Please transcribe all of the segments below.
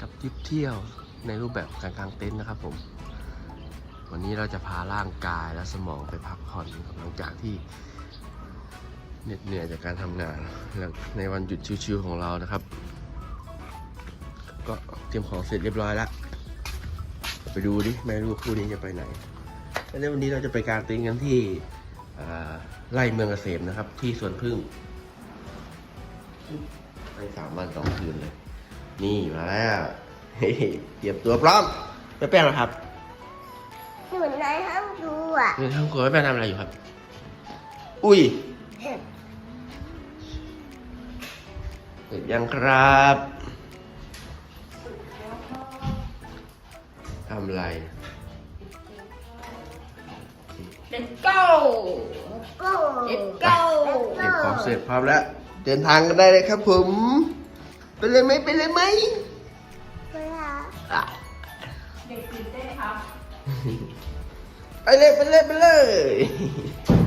กับทริปเที่ยวในรูปแบบการกางเต็นท์นะครับผม วันนี้เราจะพาร่างกายและสมองไปพักผ่อนหลังจากที่เหน็ดเหนื่อยจากการทำงานในวันหยุดชิวๆของเรานะครับ ก็เตรียมของเสร็จเรียบร้อยแล้วไปดูดิแม่ลูกคู่นี้จะไปไหนแล้ววันนี้เราจะไปกางเต็นท์กันที่ไร่เมืองเกษมนะครับ ที่สวนพึ่งไปสามวันสองคืนเลย นี่มาแล้วเฮ้ยเตรียมตัวพร้อมไปแป้งแล้วครับอยู่ในห้องดูอะนี่ทำครัวไม่แป้งทำอะไรอยู่ครับ อุ้ยเสร็จยังครับทำอะไร Let's go ก็ Let's go เก็บของเสร็จพร้อมแล้ว เดินทางกันได้เลยครับผม ไปเลยไหมไปเลยไหมเวลาอะเด็กตื่นเต้นครับ ไปเลยไปเลยไปเลย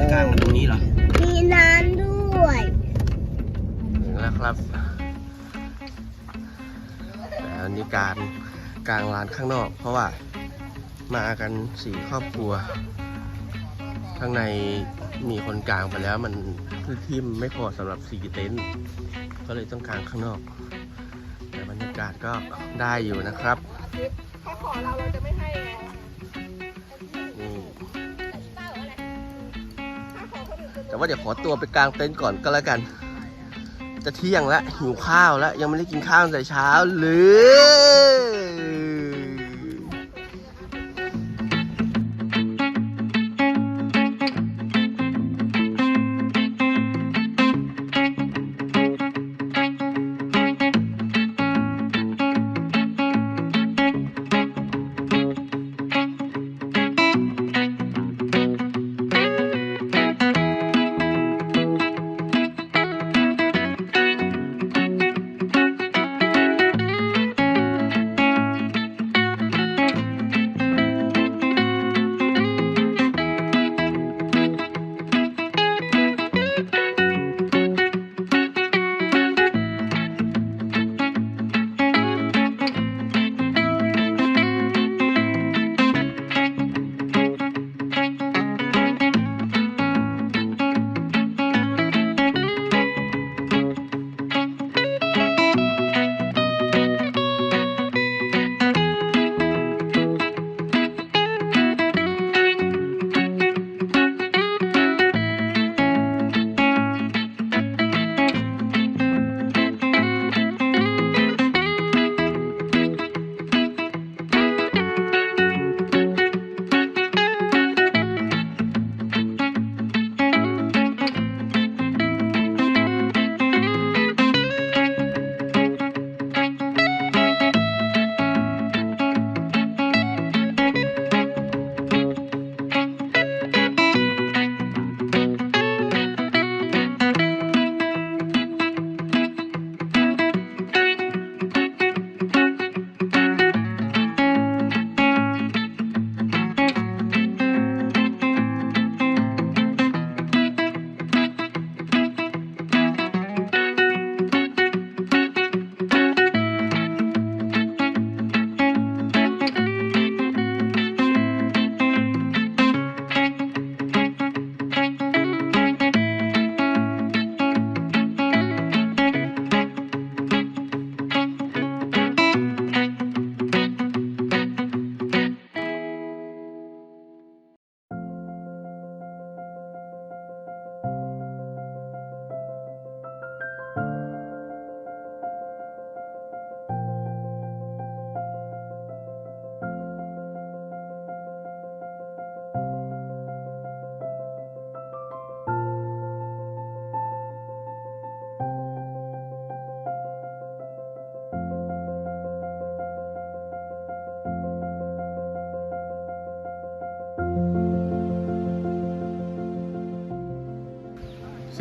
วยกจัลางงเลยกลางมาตรงนี้เหรอ มีน้ำด้วยถึงแล้วครับแต่อันนี้การกลางลานข้างนอก เพราะว่ามากันสี่ครอบครัว ข้างในมีคนกลางไปแล้วมันพื้นที่มันไม่พอสำหรับสี่เต็นท์ก็เลยต้องกลางข้างนอก แต่บรรยากาศก็ได้อยู่นะครับ ถ้าขอเราเราจะไม่ให้ไง แต่ว่าเดี๋ยวขอตัวไปกลางเต็นท์ก่อนก็แล้วกัน จะเที่ยงแล้วหิวข้าวแล้ว ยังไม่ได้กินข้าวตั้งแต่เช้าเลย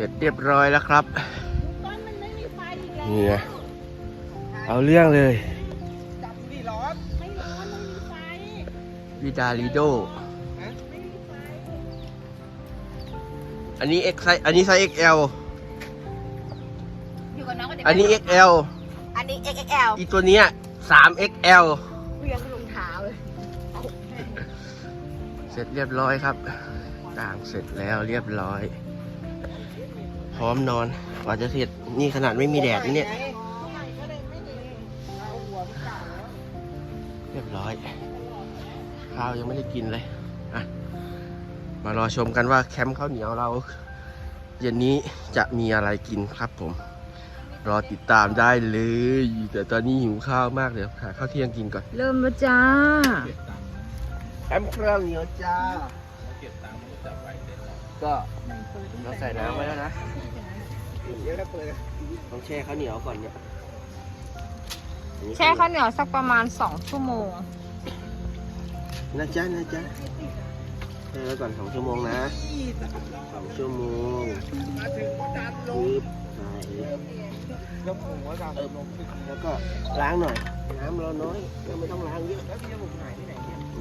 ร็จเรียบร้อยแล้วครับต้นมันไม่มีไฟอีกแล้วนี่ไงเอาเรื่องเลยจับดิร้อนไม่ร้อนไม่มีไฟวิดาลิโดไม่มีไฟอันนี้ X ไซส์อันนี้ไซส์ XL อยู่กับน้องก็เด็กอันนี้ XL อันนี้ XXL อีตัวเนี้ย 3XL เรียงรองเท้าเลยเสร็จเรียบร้อยครับต่างเสร็จแล้วเรียบร้อยพ ร้อมนอน กว่าจะเสร็จนี่ขนาดไม่มีแดดนะเนี่ย เรียบร้อย ข้าวยังไม่ได้กินเลย อะ มารอชมกันว่าแคมป์ข้าวเหนียวเรา เย็นนี้จะมีอะไรกินครับผม รอติดตามได้เลย แต่ตอนนี้หิวข้าวมากเดี๋ยวหาข้าวเที่ยงกินก่อน เริ่มแล้วจ้า แคมป์ข้าวเหนียวจ้า ก็ เราใส่น้ำไว้แล้วนะต้องแช่ข้าวเหนียวก่อนเนี่ยอันนี้แช่ข้าวเหนียวสักประมาณ2ชั่วโมง นะจ๊ะนะจ๊ะแช่ไว้ก่อนสองชั่วโมงนะสองชั่วโมงปึ๊บใส่แล้วผมว่าจะแล้วก็ล้างหน่อย น้ำเราน้อยเราไม่ต้องล้างเยอะ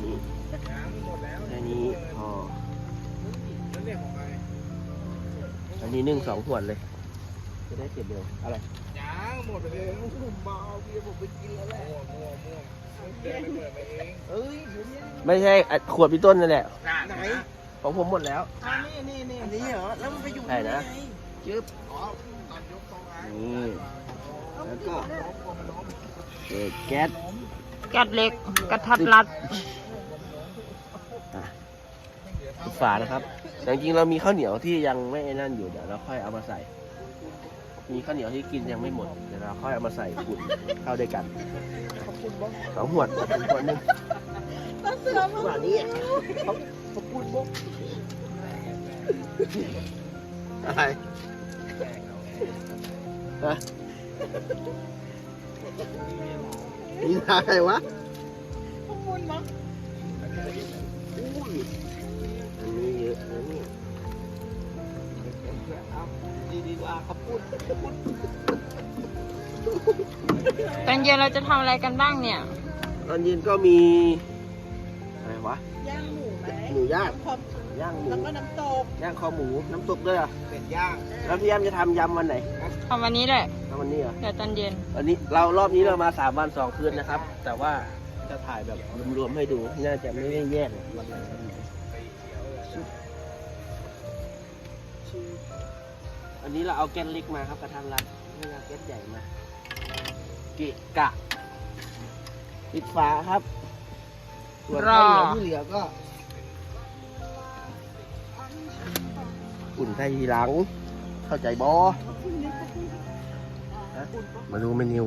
นี่แค่นี้พอ อันนี้นึ่งสองขวดเลย จะได้เสร็จเร็วอะไรยังหมดไปเลยผมเมาเบียร์ผมไปกินแล้วแหละมั่วมั่วมั่วเดินไปเปิดมาเองเอ้ยผมยังไม่ใช่อะขวดพี่ต้นนั่นแหละไหนของผมหมดแล้ว อันนี้นี่นี่อันนี้เหรอแล้วมันไปอยู่ใช่นะ ไงจึ๊บอ๋อตอนยกโต๊ะไงนี่แล้วก็เปิดแก๊สแกัดเล็กกระทัดรัดปิด ฝานะครับแต่จริงๆเรามีข้าวเหนียวที่ยังไม่นั่นอยู่เดี๋ยวเราค่อยเอามาใส่ มีข้าวเหนียวที่กินยังไม่หมดเดี๋ยวเราค่อยเอามาใส่กุ่นเข้าด้วยกันสองหวดเป็นหัวดหนึ่งหัวดนี้เขาเขาพูดบุ๊กอะไรฮะนี่อะไรวะมุนมั้งอุ้ ตอนเย็นเราจะทำอะไรกันบ้างเนี่ย ตอนเย็นก็มีอะไรวะ ย่างหมูไหมหมูย่างพร้อมย่างหมู แล้วก็น้ำตกย่างคอหมู น้ำตกด้วยเหรอะเป็ดย่างแล้วพี่แอมจะทำยำวันไหนทำวันนี้แหละทำวันนี้เหรอ เดี๋ยวตอนเย็น วันนี้เรารอบนี้เรามาสามวันสองคืนนะครับ แต่ว่าจะถ่ายแบบรวมๆให้ดู น่าจะไม่ได้แยกวันไหนวันไหน อันนี้เราเอาแก๊สเล็กมาครับกระทันรัดไม่เอาแก๊สใหญ่มาเกะกะปิดฝาครับส่วนรอ ข้าวเหนียวที่เหลือก็ อุ่นใส่ทีหลัง เข้าใจบอมาดูเมนู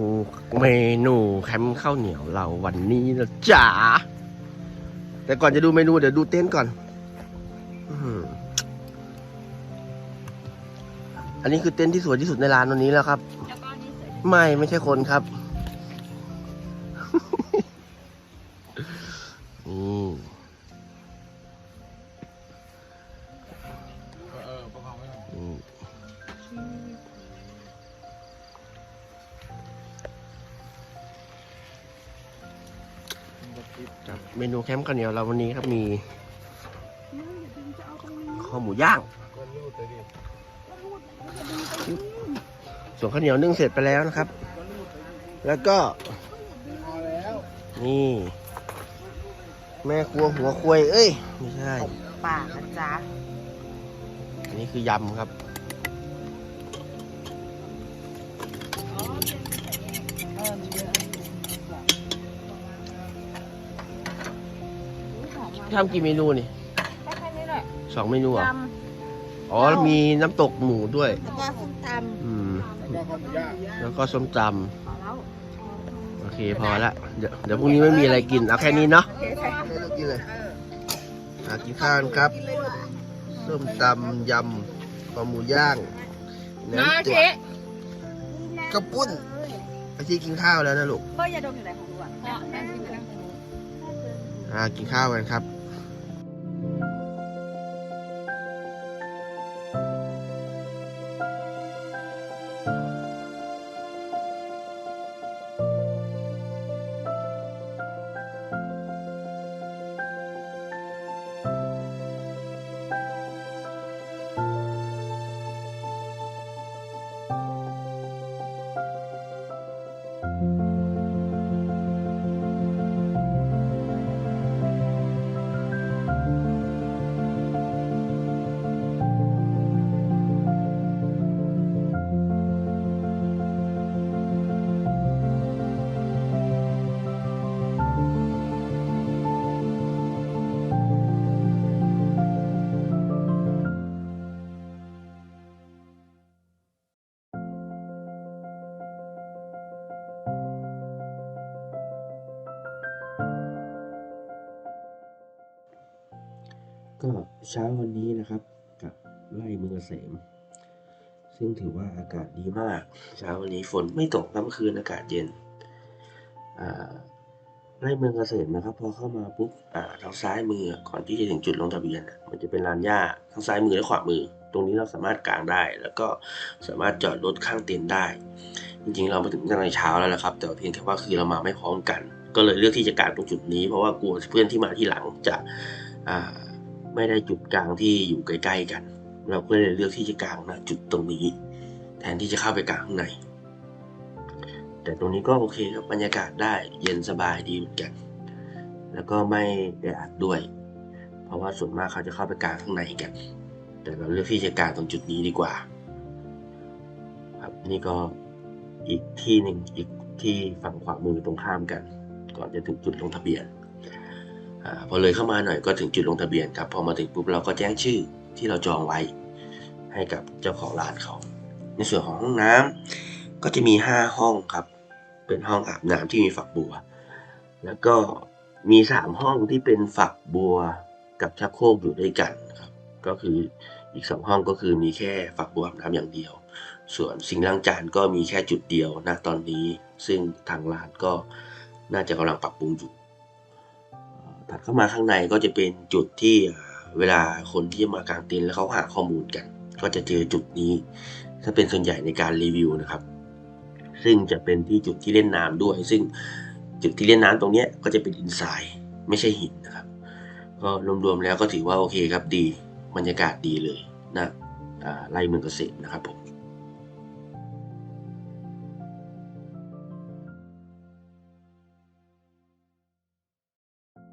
เมนูแคมป์ข้าวเหนียวเราวันนี้นะจ๋าแต่ก่อนจะดูเมนูเดี๋ยวดูเต้นท์ก่อน อื้อหือ อันนี้คือเต็นท์ที่สวยที่สุดในร้านวันนี้แล้วครับ แล้วก็นี่ไม่ไม่ใช่คนครับ นี่เออประคองไว้ก่อนนี่ครับเมนูแคมป์ข้าวเหนียวเราวันนี้ครับมีข้าวหมูย่างก็รูดเลยดิ ส่วนข้าวเหนียวนึ่งเสร็จไปแล้วนะครับ แล้วก็พอแล้วนี่ แม่ครัวหัวควย เอ้ย ไม่ใช่ ปากนะจ๊ะ อันนี้คือยำครับ ทำกี่เมนูนี่ แค่นี้แหละสองเมนูเหรยอ อ๋อ มีน้ำตกหมูด้วย แล้วก็ส้มตอืม แล้วก็ข้าวหมูย่างแล้วก็ส้มตำพอแล้วำโอเคพอละ เดี๋ยวเดี๋ยวพรุ่งนี้ไม่มีอะไรกิน เอาแค่นี้เนาะำโอเคใช่ไม่ต้องกินเลยหากินข้าวกันครับ ส้มตำยำปลาหมูย่างมาน้ำตเชกกระปุ้นไอที่กินข้าวแล้วนะลูก เบอร์ยาดมอยู่ไหนของดูอะแม่กินไปนั่งตรงนู้นอ่ากินข้าวกันครับ เช้าวันนี้นะครับกับไล่เมืองเกษม ซึ่งถือว่าอากาศดีมาก เช้าวันนี้ฝนไม่ตกครับเมื่อคืนอากาศเย็นไล่เมืองเกษมนะครับพอเข้ามาปุ๊บทางซ้ายมือก่อนที่จะถึงจุดลงทะเบียน มันจะเป็นลานหญ้าทั้งซ้ายมือและขวามือ ตรงนี้เราสามารถกางได้ แล้วก็สามารถจอดรถข้างเต็นท์ได้ จริงๆเรามาถึงตั้งแต่เช้าแล้วแหละครับ แต่เพียงแค่ว่าคือเรามาไม่พร้อมกัน ก็เลยเลือกที่จะกางตรงจุดนี้ เพราะว่ากลัวเพื่อนที่มาที่หลังจะ ไม่ได้จุดกลางที่อยู่ใกล้ๆกัน เราก็เลยเลือกที่จะกลางณจุดตรงนี้ แทนที่จะเข้าไปกลางข้างใน แต่ตรงนี้ก็โอเคครับบรรยากาศได้เย็นสบายดีเหมือนกัน แล้วก็ไม่แออัดด้วย เพราะว่าส่วนมากเขาจะเข้าไปกลางข้างในกัน แต่เราเลือกที่จะกลางตรงจุดนี้ดีกว่า ครับนี่ก็อีกที่หนึ่งอีกที่ฝั่งขวามือตรงข้ามกัน ก่อนจะถึงจุดลงทะเบียน อพอเลยเข้ามาหน่อยก็ถึงจุดลงทะเบียนครับ พอมาถึงปุ๊บเราก็แจ้งชื่อที่เราจองไว้ ให้กับเจ้าของร้านเขา ในส่วนของห้องน้ำก็จะมี 5 ห้องครับ เป็นห้องอาบน้ำที่มีฝักบัว แล้วก็มี 3 ห้องที่เป็นฝักบัวกับชักโครกอยู่ด้วยกันครับ ก็คืออีก2ห้องก็คือมีแค่ฝักบัวอาบน้ำอย่างเดียว ส่วนสิ่งล้างจานก็มีแค่จุดเดียวนะตอนนี้ ซึ่งทางร้านก็น่าจะกำลังปรับปรุงอยู่ ถัดเข้ามาข้างในก็จะเป็นจุดที่เวลาคนที่มากางเต็นท์แล้วเขาหาข้อมูลกัน ก็จะเจอจุดนี้ ถ้าเป็นส่วนใหญ่ในการรีวิวนะครับ ซึ่งจะเป็นที่จุดที่เล่นน้ำด้วย ซึ่งจุดที่เล่นน้ำตรงนี้ก็จะเป็นดินทรายไม่ใช่หินนะครับ ก็รวมๆแล้วก็ถือว่าโอเคครับดีบรรยากาศดีเลยนะไล่เมืองเกษตรนะครับผม